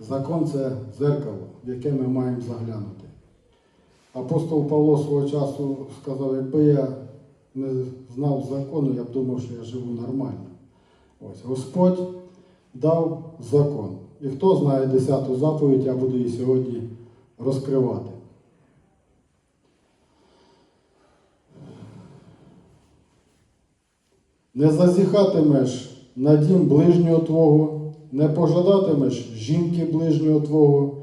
Закон це дзеркало, в яке ми маємо заглянути. Апостол Павло свого часу сказав, якби я не знав закону, я б думав, що я живу нормально. Ось Господь дав закон. І хто знає десяту заповідь, я буду її сьогодні розкривати. Не зазіхатимеш на дім ближнього твого, не пожадатимеш жінки ближнього твого,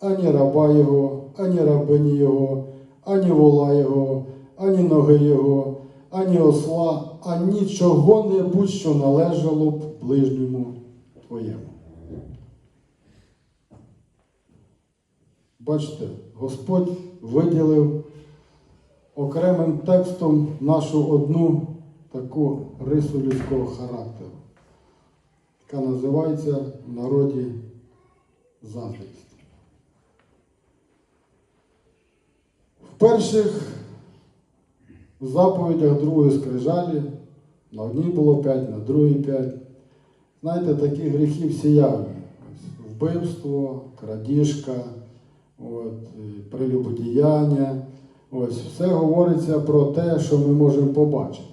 ані раба його, ані рабині його, ані вола його, ані ноги його, ані осла, ані чого-небудь, що належало б ближньому твоєму. Бачите, Господь виділив окремим текстом нашу одну таку рису людського характеру, яка називається в народі заздрість. В перших заповідях другої скрижалі на одній було п'ять, на другій п'ять. Знаєте, таких гріхів сіяв. Ось Вбивство, крадіжка, от, прелюбодіяння. Ось все говориться про те, що ми можемо побачити,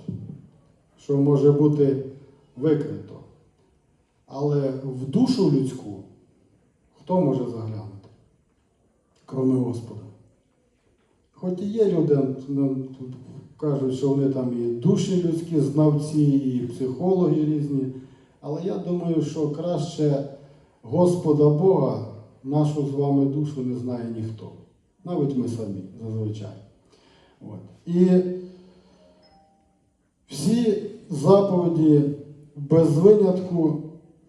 що може бути викрито. Але в душу людську хто може заглянути, кроме Господа? Хоч і є люди, кажуть, що вони там і душі людські, знавці, і психологи різні. Але я думаю, що краще Господа Бога, нашу з вами душу не знає ніхто. Навіть ми самі зазвичай. От. І всі заповіді без винятку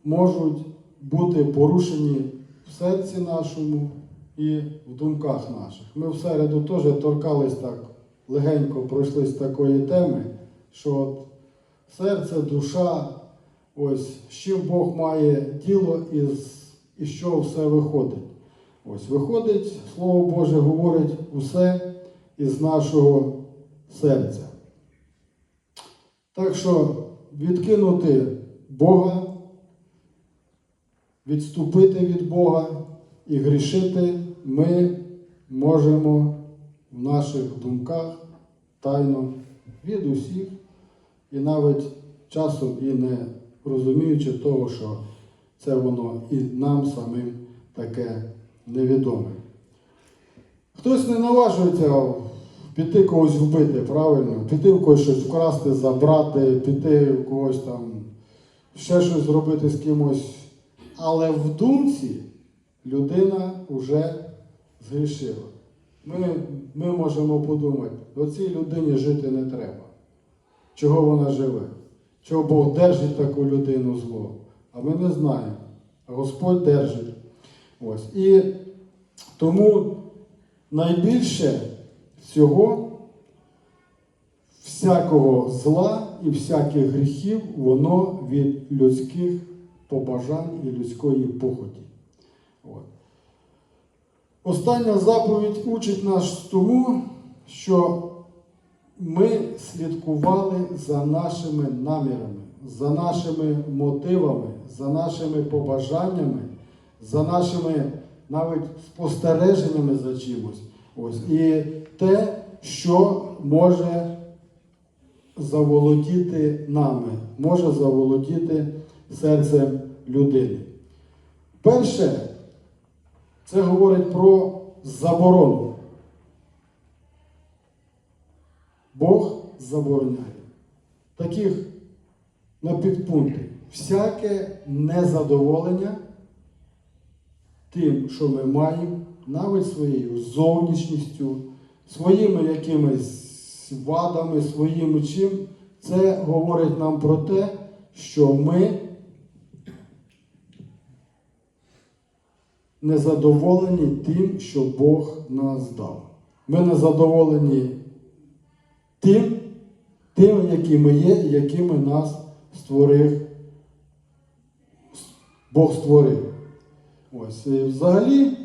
можуть бути порушені в серці нашому і в думках наших. Ми в середу теж торкались так, легенько пройшли з такої теми, що от серце, душа, ось чим Бог має діло і з, що все виходить. Ось виходить, Слово Боже говорить усе із нашого серця. Так що відкинути Бога, відступити від Бога і грішити ми можемо в наших думках тайно від усіх, і навіть часом і не розуміючи того, що це воно і нам самим таке невідоме. Хтось не наважується піти когось вбити, правильно? Піти в когось щось вкрасти, забрати, піти в когось там ще щось зробити з кимось. Але в думці людина вже згрішила. Ми, ми можемо подумати, оцій людині жити не треба. Чого вона живе? Чого Бог держить таку людину зло? А ми не знаємо. Господь держить. Ось. І тому найбільше всього, всякого зла і всяких гріхів, воно від людських побажань і людської похоті. От. Остання заповідь учить нас тому, що ми слідкували за нашими намірами, за нашими мотивами, за нашими побажаннями, за нашими навіть спостереженнями за чимось. Ось. І те, що може заволодіти нами, може заволодіти серцем людини. Перше, це говорить про заборону. Бог забороняє. Таких на підпункти. Всяке незадоволення тим, що ми маємо, навіть своєю зовнішністю, своїми якимись вадами, своїм чим, це говорить нам про те, що ми незадоволені тим, що Бог нас дав. Ми незадоволені тим, тим, які ми є, і якими нас створив, Бог створив. Ось, і взагалі,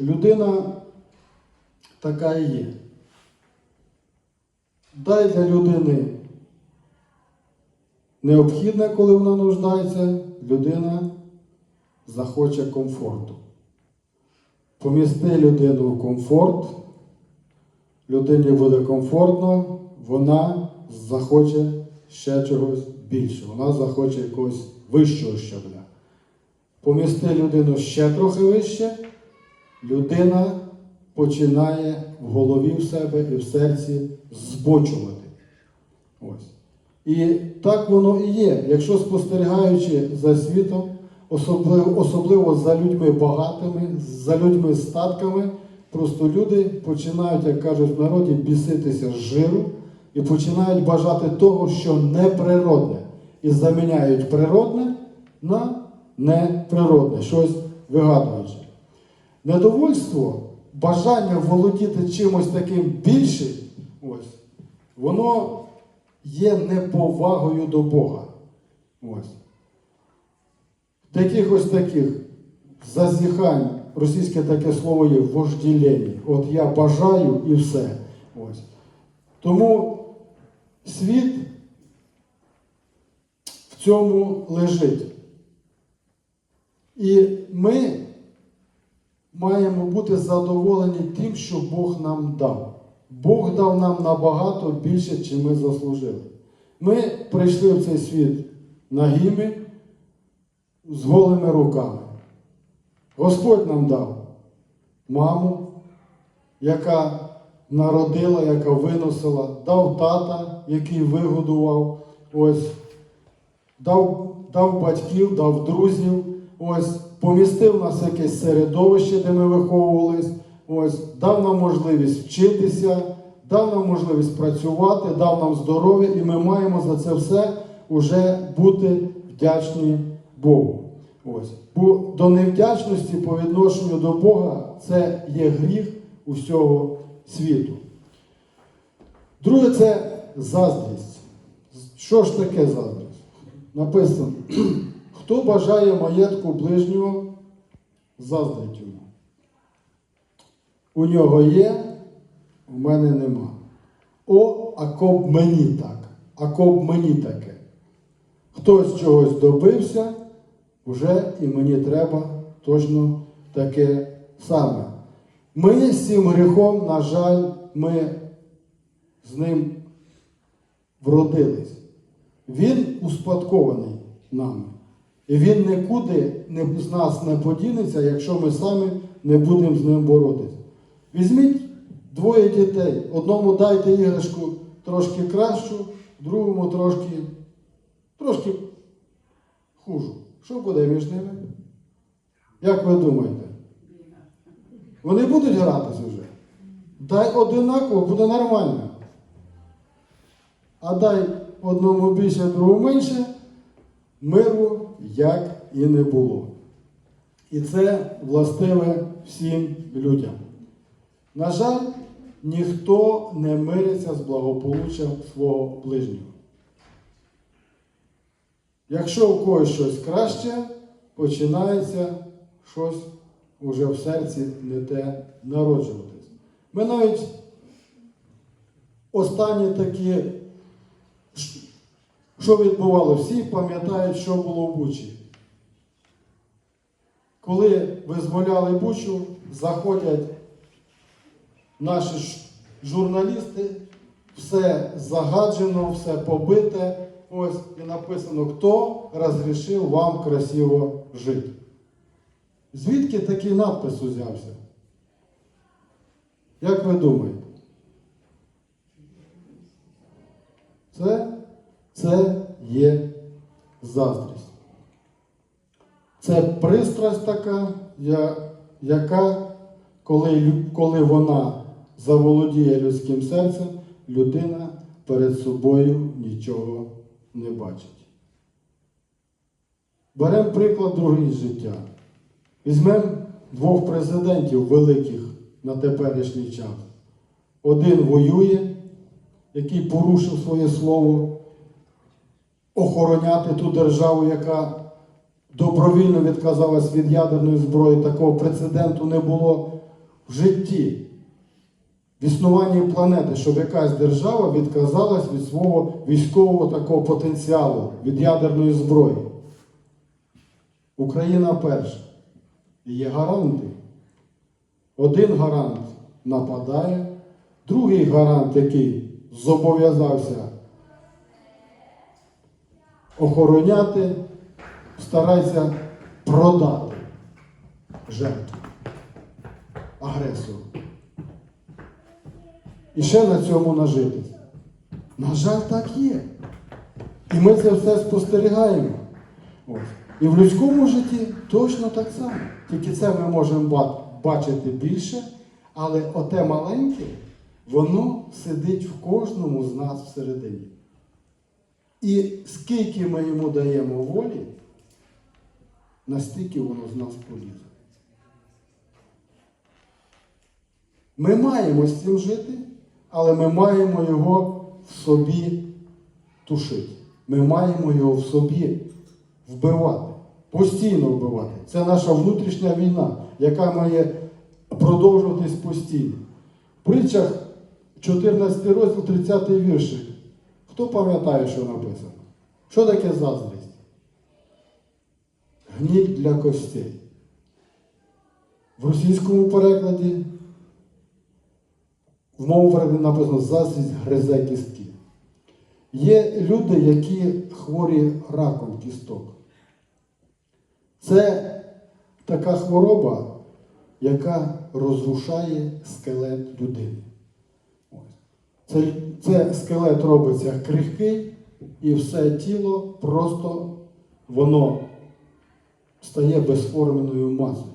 людина така і є. Дай для людини необхідне, коли вона нуждається, людина захоче комфорту. Помісти людину в комфорт, людині буде комфортно, вона захоче ще чогось більшого, вона захоче якогось вищого щабля. Помісти людину ще трохи вище, людина починає в голові в себе і в серці збочувати. Ось. І так воно і є. Якщо спостерігаючи за світом, особливо, особливо за людьми багатими, за людьми статками, просто люди починають, як кажуть в народі, біситися з жиру і починають бажати того, що неприродне, і заміняють природне на неприродне, щось вигадуючи. Недовольство, бажання володіти чимось таким більшим, ось, воно є неповагою до Бога. Ось. Таких ось таких зазіхань, російське таке слово є вожділення. От я бажаю і все. Ось. Тому світ в цьому лежить. І ми маємо бути задоволені тим, що Бог нам дав. Бог дав нам набагато більше, чим ми заслужили. Ми прийшли в цей світ нагими з голими руками. Господь нам дав маму, яка народила, яка виносила, дав тата, який вигодував, ось, дав, дав батьків, дав друзів, ось, помістив нас якесь середовище, де ми виховувались, ось, дав нам можливість вчитися, дав нам можливість працювати, дав нам здоров'я, і ми маємо за це все уже бути вдячні Богу. Ось. Бо до невдячності по відношенню до Бога це є гріх усього світу. Друге це заздрість. Що ж таке заздрість? Написано, хто бажає маєтку ближнього, заздрить йому. У нього є, у мене нема. О, а коб мені так, а коб мені таке. Хтось чогось добився, вже і мені треба точно таке саме. Ми з цим гріхом, на жаль, ми з ним вродились. Він успадкований нами. І він нікуди з нас не подінеться, якщо ми самі не будемо з ним боротися. Візьміть двоє дітей. Одному дайте іграшку трошки кращу, другому трошки, трошки хужу. Що буде між ними? Як ви думаєте? Вони будуть гратися вже? Дай одинаково, буде нормально. А дай одному більше, другому менше, миру як і не було. І це властиве всім людям. На жаль, ніхто не мириться з благополуччям свого ближнього. Якщо у когось щось краще, починається щось уже в серці не те народжуватись. Ми навіть останні такі, що відбувало, всі пам'ятають, що було в Бучі. Коли визволяли Бучу, заходять наші журналісти, все загаджено, все побите. Ось і написано, хто розрішив вам красиво жити. Звідки такий надпис узявся? Як ви думаєте? Це, це є заздрість. Це пристрасть така, яка, коли, коли вона заволодіє людським серцем, людина перед собою нічого не бачить. Беремо приклад другий життя. Візьмемо двох президентів великих на теперішній час. Один воює, який порушив своє слово охороняти ту державу, яка добровільно відказалась від ядерної зброї. Такого прецеденту не було в житті. Існуванні планети, щоб якась держава відказалась від свого військового такого потенціалу, від ядерної зброї. Україна перша. І є гаранти. Один гарант нападає, другий гарант, який зобов'язався охороняти, старається продати жертву агресору. І ще на цьому нажитись. На жаль, так є. І ми це все спостерігаємо. Ось. І в людському житті точно так само. Тільки це ми можемо бачити більше, але оте маленьке, воно сидить в кожному з нас всередині. І скільки ми йому даємо волі, настільки воно з нас полізе. Ми маємо з цим жити, але ми маємо його в собі тушити. Ми маємо його в собі вбивати, постійно вбивати. Це наша внутрішня війна, яка має продовжуватись постійно. В притчах 14 розділ, 30 віршик. Хто пам'ятає, що написано? Що таке заздрість? Гніль для костей. В російському перекладі, в моєму перекладі написано заздрість гризе кістки. Є люди, які хворі раком кісток. Це така хвороба, яка розрушає скелет людини. Це, це скелет робиться крихкий, і все тіло просто воно стає безформеною масою.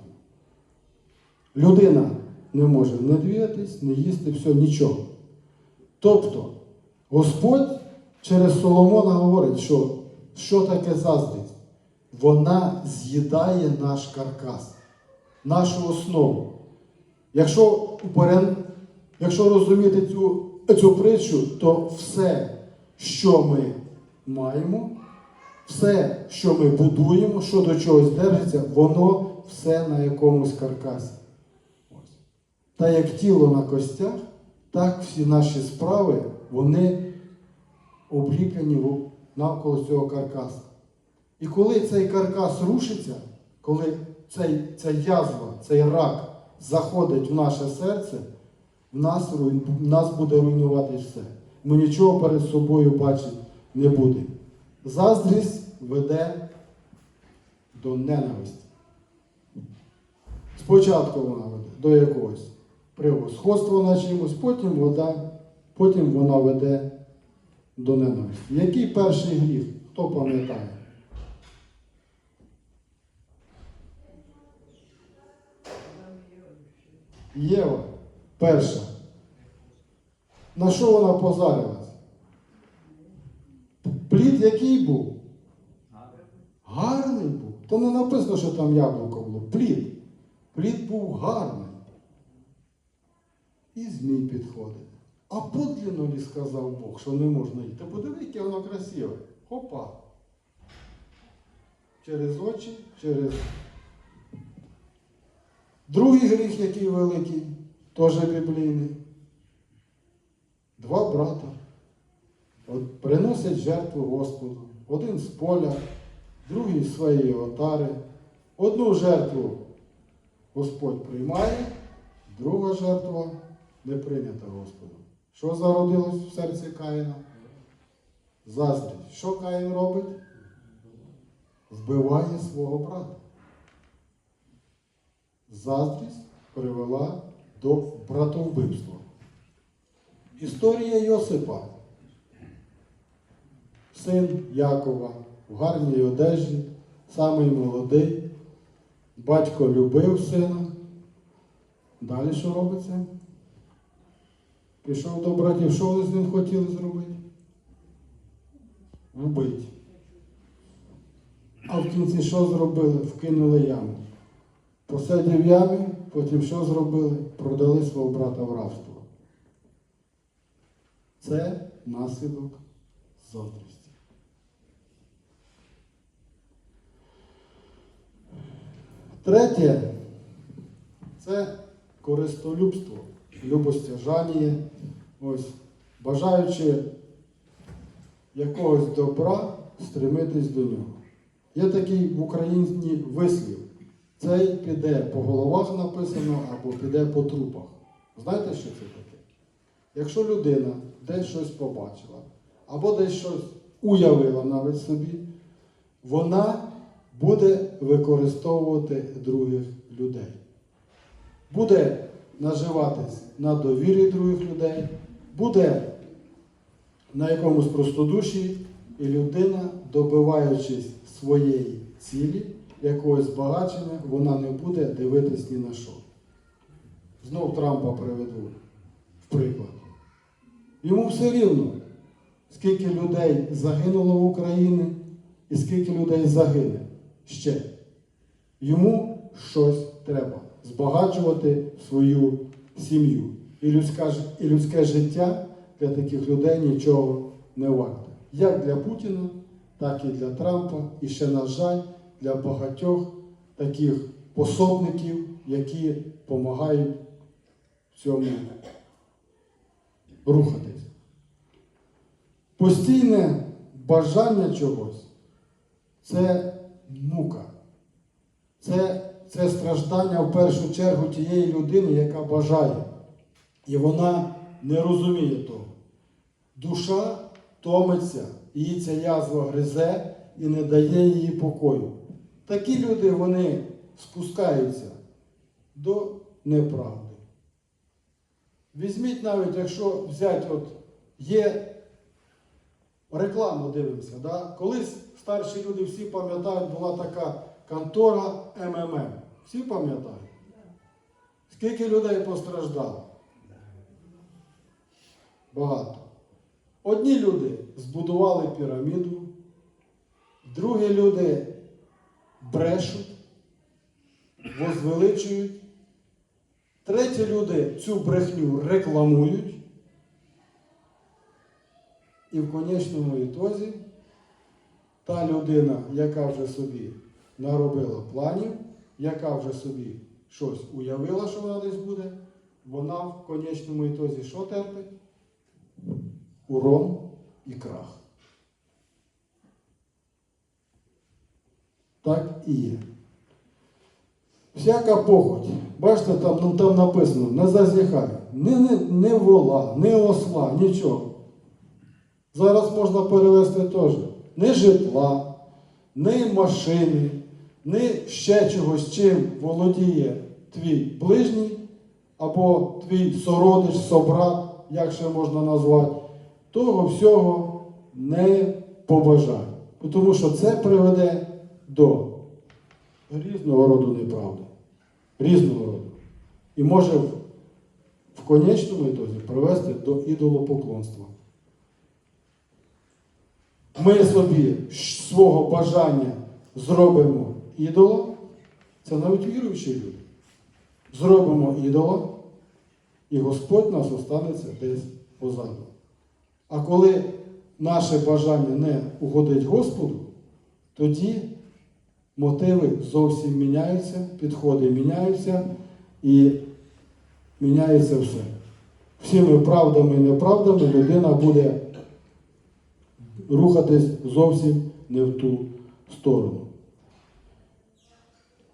Людина не може не двигатись, не їсти, все, нічого. Тобто, Господь через Соломона говорить, що що таке заздрість? Вона з'їдає наш каркас, нашу основу. Якщо, якщо розуміти цю, цю притчу, то все, що ми маємо, все, що ми будуємо, що до чогось держиться, воно все на якомусь каркасі. Та як тіло на костях, так всі наші справи, вони обліплені навколо цього каркаса. І коли цей каркас рушиться, коли цей, ця язва, цей рак заходить в наше серце, в нас, в нас буде руйнувати все. Ми нічого перед собою бачити не будемо. Заздрість веде до ненависті. Спочатку вона веде до якогось превосходства на чимось, потім, вода, потім вона веде до ненависті. Який перший гріх? Хто пам'ятає? Єва, перша. На що вона позарилась? Плід який був? Гарний був. То не написано, що там яблуко було. Плід. Плід був гарний. І змій підходить. А подлинно лі сказав Бог, що не можна подиви, яке воно красиве. Хопа. Через очі, через. Другий гріх, який великий, теж біблійний. Два брата. От приносять жертву Господу. Один з поля, другий з своєї отари. Одну жертву Господь приймає, друга жертва не прийнята Господом. Що зародилось в серці Каїна? Заздрість. Що Каїн робить? Вбиває свого брата. Заздрість привела до братовбивства. Історія Йосипа. Син Якова в гарній одежі, самий молодий. Батько любив сина. Далі що робиться? Пішов до братів, що вони з ним хотіли зробити? Вбити. А в кінці що зробили? Вкинули яму. Посидів в ямі, потім що зробили? Продали свого брата в рабство. Це наслідок заздрості. Третє це користолюбство, любостяжання. Ось, бажаючи якогось добра, стремитись до нього. Є такий в Україні вислів. Цей піде по головах написано або піде по трупах. Знаєте, що це таке? Якщо людина десь щось побачила, або десь щось уявила навіть собі, вона буде використовувати других людей. Буде наживатись на довірі других людей, буде на якомусь простодуші, і людина, добиваючись своєї цілі, якогось збагачення, вона не буде дивитись ні на що. Знов Трампа приведу в приклад. Йому все рівно, скільки людей загинуло в Україні і скільки людей загине ще. Йому щось треба збагачувати свою сім'ю. І, людська, і людське життя для таких людей нічого не варте. Як для Путіна, так і для Трампа, і ще, на жаль, для багатьох таких пособників, які допомагають цьому рухатись. Постійне бажання чогось це мука. Це, це страждання в першу чергу тієї людини, яка бажає. І вона не розуміє того. Душа томиться, її ця язва гризе і не дає її покою. Такі люди вони спускаються до неправди. Візьміть навіть, якщо взяти, от є рекламу дивимося. Да? Колись старші люди всі пам'ятають, була така контора МММ. Всі пам'ятають? Скільки людей постраждало? Багато. Одні люди збудували піраміду, другі люди брешуть, возвеличують, треті люди цю брехню рекламують. І в конечному ітозі та людина, яка вже собі наробила планів, яка вже собі щось уявила, що вона десь буде, вона в конечному ітозі що терпить? Урон і крах. Так і є. Всяка похоть. Бачите, там, ну, там написано, не зазіхай. Ні, не, не вола, не осла, нічого. Зараз можна перевести теж. Не житла, не машини, не ще чогось, чим володіє твій ближній, або твій сородич, собрат, як ще можна назвати, того всього не побажай. Тому що це приведе до різного роду неправди. Різного роду. І може в, конечному ітозі привести до ідолопоклонства. Ми собі свого бажання зробимо ідола, це навіть віруючі люди. Зробимо ідола, і Господь нас останеться десь позаду. А коли наше бажання не угодить Господу, тоді мотиви зовсім міняються, підходи міняються і міняється все. Всіми правдами і неправдами людина буде рухатись зовсім не в ту сторону.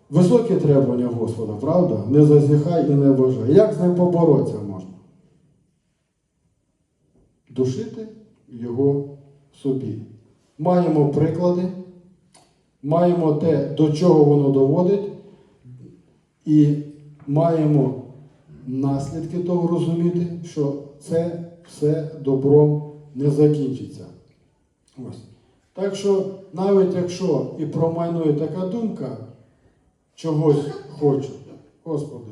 Високі требування Господа, правда? Не зазіхай і не бажай. Як з ним поборотися можна? Душити його собі. Маємо приклади, маємо те, до чого воно доводить, і маємо наслідки того розуміти, що це все добром не закінчиться. Ось. Так що, навіть якщо і промайнує така думка, чогось хочу, Господи,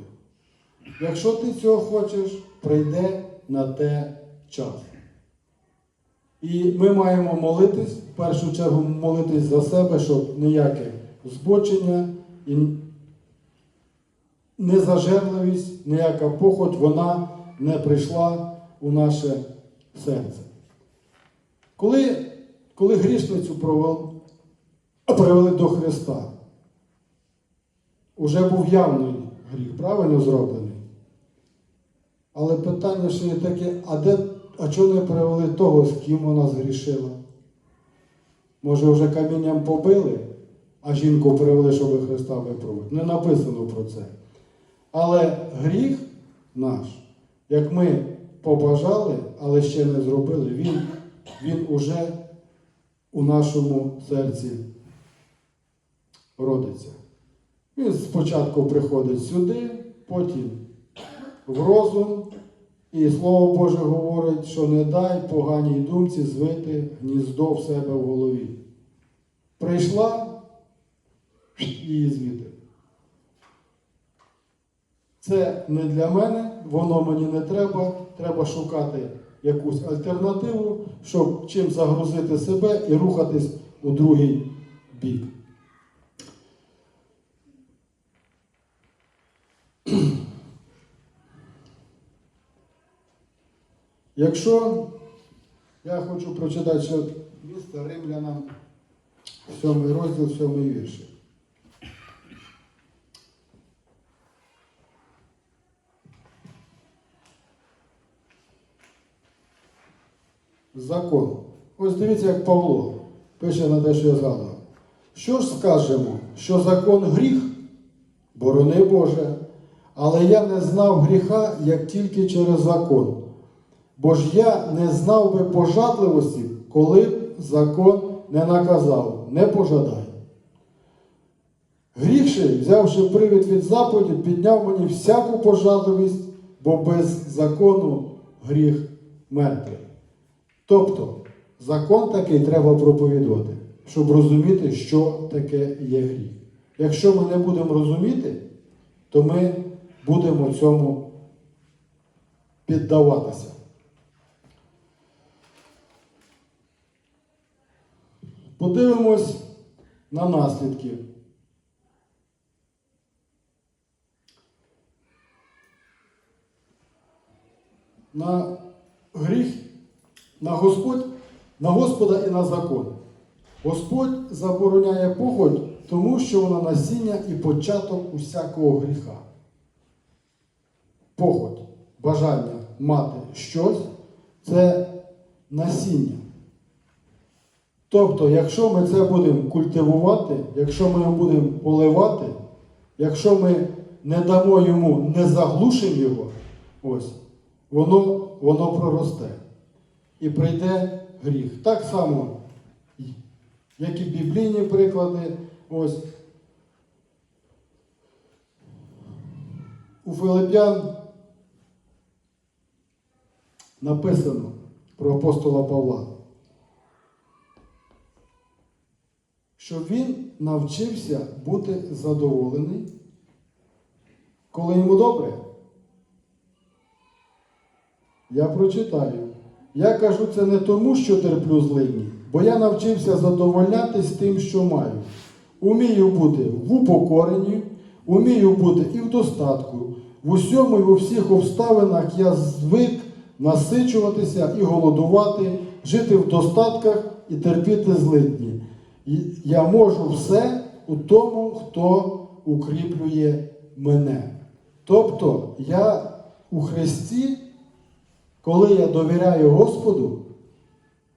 якщо ти цього хочеш, прийде на те час. І ми маємо молитись, в першу чергу молитись за себе, щоб ніяке збочення і незажерливість, ніяка похоть, вона не прийшла у наше серце. Коли, коли грішницю провел, привели до Христа, уже був явний гріх, правильно зроблений. Але питання ще є таке, а де, а чого не привели того, з ким вона згрішила? Може, вже камінням побили, а жінку привели, щоб Христа випробувати. Не написано про це. Але гріх наш, як ми побажали, але ще не зробили, він, він уже у нашому серці родиться. Він спочатку приходить сюди, потім в розум, і Слово Боже говорить, що не дай поганій думці звити гніздо в себе в голові. Прийшла її звідти. Це не для мене, воно мені не треба. Треба шукати якусь альтернативу, щоб чим загрузити себе і рухатись у другий бік. Якщо я хочу прочитати ще місто Римлянам, сьомий розділ, сьомий віршик. Закон. Ось дивіться, як Павло пише на те, що я згадував. Що ж скажемо, що закон гріх? Борони Боже. Але я не знав гріха, як тільки через закон. Бо ж я не знав би пожадливості, коли б закон не наказав, не пожадай. Гріший, взявши привід від заповіді, підняв мені всяку пожадливість, бо без закону гріх мертвий. Тобто, закон такий треба проповідувати, щоб розуміти, що таке є гріх. Якщо ми не будемо розуміти, то ми будемо цьому піддаватися. Подивимось на наслідки. На гріх, на Господь, на Господа і на закон. Господь забороняє похоть, тому що вона насіння і початок усякого гріха. Похоть, бажання мати щось це насіння. Тобто, якщо ми це будемо культивувати, якщо ми його будемо поливати, якщо ми не дамо йому, не заглушимо його, ось, воно, воно проросте. І прийде гріх. Так само, як і біблійні приклади, ось. У Филип'ян написано про апостола Павла. що він навчився бути задоволений, коли йому добре. Я прочитаю. Я кажу це не тому, що терплю злині, бо я навчився задовольнятись тим, що маю. Умію бути в упокоренні, умію бути і в достатку. В усьому і в усіх обставинах я звик насичуватися і голодувати, жити в достатках і терпіти злидні. Я можу все у тому, хто укріплює мене. Тобто я у Христі, коли я довіряю Господу,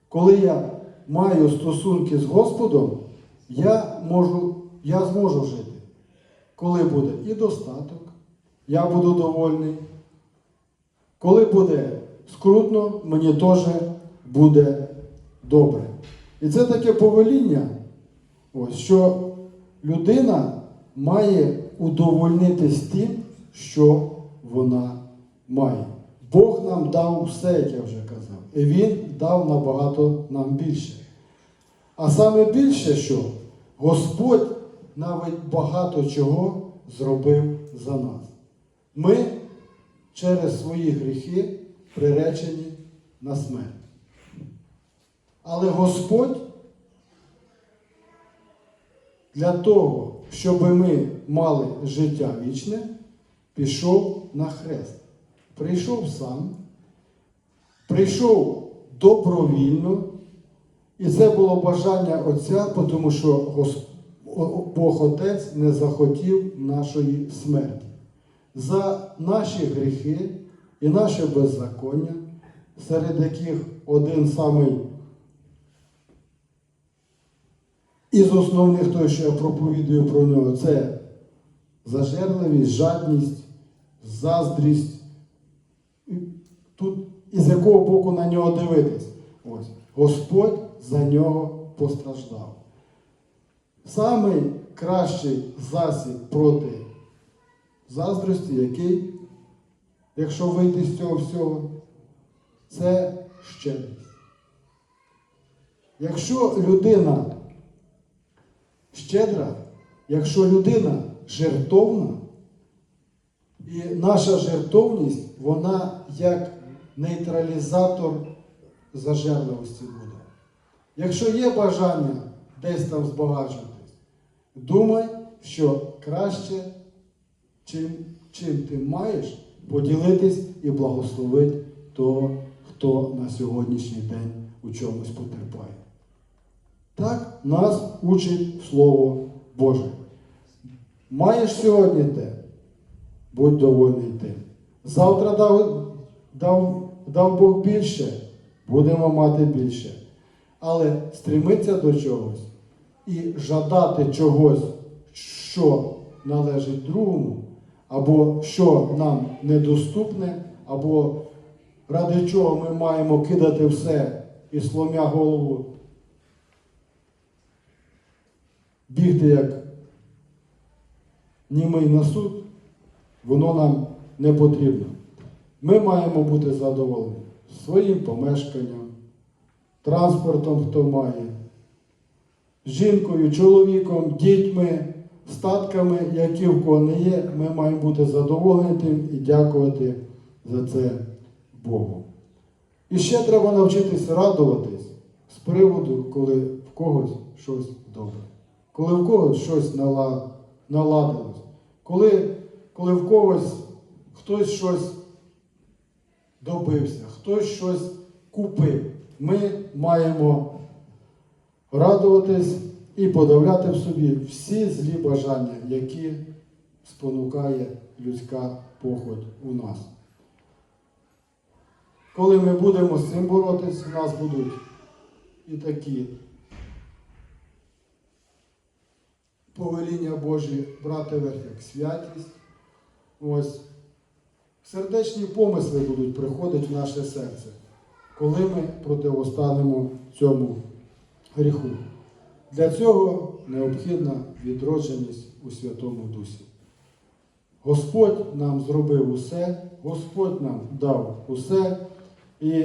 коли я маю стосунки з Господом, я, можу, я зможу жити. Коли буде і достаток, я буду довольний. Коли буде скрутно, мені теж буде добре. І це таке повеління, ось, що людина має удовольнитись тим, що вона має. Бог нам дав все, як я вже казав, і Він дав набагато нам більше. А саме більше, що Господь навіть багато чого зробив за нас. Ми через свої гріхи приречені на смерть. Але Господь для того, щоб ми мали життя вічне, пішов на хрест. Прийшов сам, прийшов добровільно, і це було бажання Отця, тому що Бог Отець не захотів нашої смерті. За наші гріхи і наше беззаконня, серед яких один самий із основних той, що я проповідую про нього, це зажерливість, жадність, заздрість. Тут із якого боку на нього дивитись? Ось. Господь за нього постраждав. Самий кращий засіб проти заздрості, який, якщо вийти з цього всього, це щедрість. Якщо людина щедра, якщо людина жертовна, і наша жертовність, вона як нейтралізатор зажерливості буде. Якщо є бажання десь там збагачуватись, думай, що краще, чим, чим ти маєш, поділитись і благословити того, хто на сьогоднішній день у чомусь потерпає. Так нас учить Слово Боже. Маєш сьогодні те, будь довольний тим. Завтра дав, дав, дав Бог більше, будемо мати більше. Але стремитися до чогось і жадати чогось, що належить другому, або що нам недоступне, або ради чого ми маємо кидати все і сломя голову, бігти як німий на суд, воно нам не потрібно. Ми маємо бути задоволені своїм помешканням, транспортом, хто має, жінкою, чоловіком, дітьми, статками, які в кого не є, ми маємо бути задоволені тим і дякувати за це Богу. І ще треба навчитись радуватись з приводу, коли в когось щось добре, коли в когось щось наладилось, коли, коли в когось хтось щось добився, хтось щось купив. Ми маємо радуватись і подавляти в собі всі злі бажання, які спонукає людська похоть у нас. Коли ми будемо з цим боротись, у нас будуть і такі повеління Божі брати верх як святість. Ось сердечні помисли будуть приходити в наше серце, коли ми противостанемо цьому гріху. Для цього необхідна відродженість у Святому Дусі. Господь нам зробив усе, Господь нам дав усе. І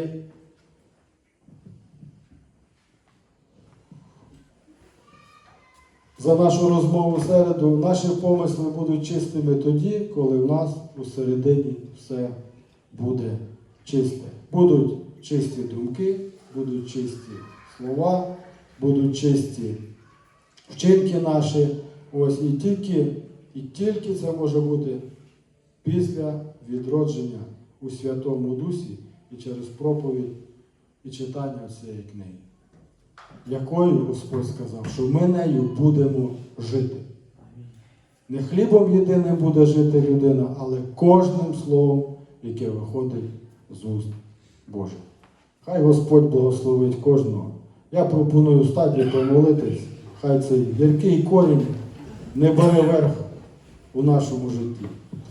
за нашу розмову середу наші помисли будуть чистими тоді, коли в нас усередині все буде чисте. Будуть чисті думки, будуть чисті слова, будуть чисті вчинки наші. Ось і тільки, і тільки це може бути після відродження у Святому Дусі і через проповідь і читання цієї книги, якою Господь сказав, що ми нею будемо жити. Не хлібом єдиним буде жити людина, але кожним словом, яке виходить з уст Божих. Хай Господь благословить кожного. Я пропоную стаді помолитись, хай цей гіркий корінь не бере верх у нашому житті.